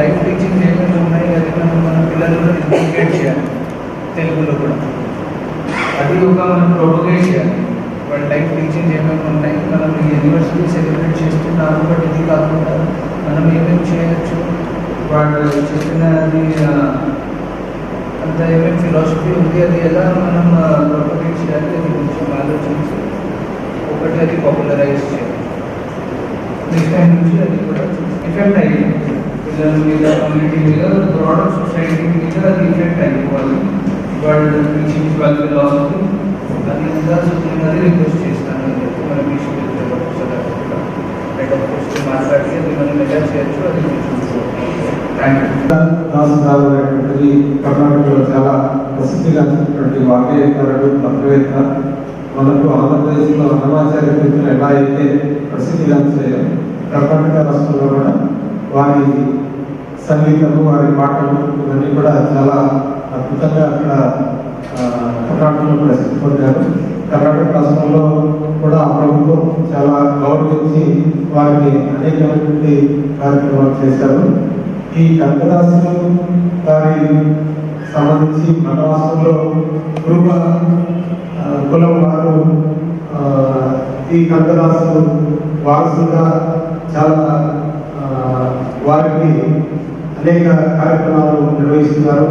Life teaching ఏమైనా ఉన్నాయి అది మనం మన పిల్లల్లో ఇంప్లికేట్ చేయాలి. తెలుగులో కూడా. అది ఒక మనం ప్రొపగేట్ చేయాలి. వాళ్ళ లైఫ్ టీచింగ్ ఏమైనా ఉన్నాయి మనం యూనివర్సిటీ సెలబ్రేట్ చేస్తున్నారు బట్ ఇది కాకుండా మనం ఏమేమి చేయొచ్చు? వాళ్ళు చెప్పినది అంత ఏమేమి ఫిలాసఫీ ఉంది అది ఎలా మనం ప్రొపగేట్ చేయాలి అది కొంచెం ఆలోచించి ఒకటి అది పాపులరైజ్ చేయాలి. నెక్స్ట్ టైం నుంచి అది కూడా ఎఫెక్ట్ అయ్యింది. పిల్లల మీద కమ్యూనిటీ మీద బ్రాడర్ సొసైటీ మీద అది ఎఫెక్ట్ అయిపోవాలి వాళ్ళు టీచింగ్ వాళ్ళ ఫిలాసఫీ అది ఇంకా అది రిక్వెస్ట్ చేస్తాను అని చెప్పి మనం హెడ్ ఆఫ్ కోర్స్ మాట్లాడి అది మనం ఎలా చేయొచ్చు అది థ్యాంక్ యూ దాసరావు అనేటువంటిది కర్ణాటకలో చాలా ప్రసిద్ధిగాంచినటువంటి వాగ్గేయకారుడు తత్వవేత్త మనకు ఆంధ్రప్రదేశ్లో అన్నమాచార్య కృతులు ఎలా అయితే ప్రసిద్ధిగాంచాయో కర్ణాటక రాష్ట్రంలో కూడా వారి సంగీతము వారి పాటలు ఇవన్నీ కూడా చాలా అద్భుతంగా అక్కడ కర్ణాటకలో ప్రసిద్ధి పొందారు. కర్ణాటక రాష్ట్రంలో కూడా ప్రభుత్వం చాలా గౌరవించి వారిని అనేకమైనటువంటి కార్యక్రమాలు చేశారు. ఈ కనకదాసులు వారి సంబంధించి మన రాష్ట్రంలో కురుబ కులం వారు ఈ కనకదాసులు వారసుగా చాలా వారికి అనేక కార్యక్రమాలు నిర్వహిస్తున్నారు.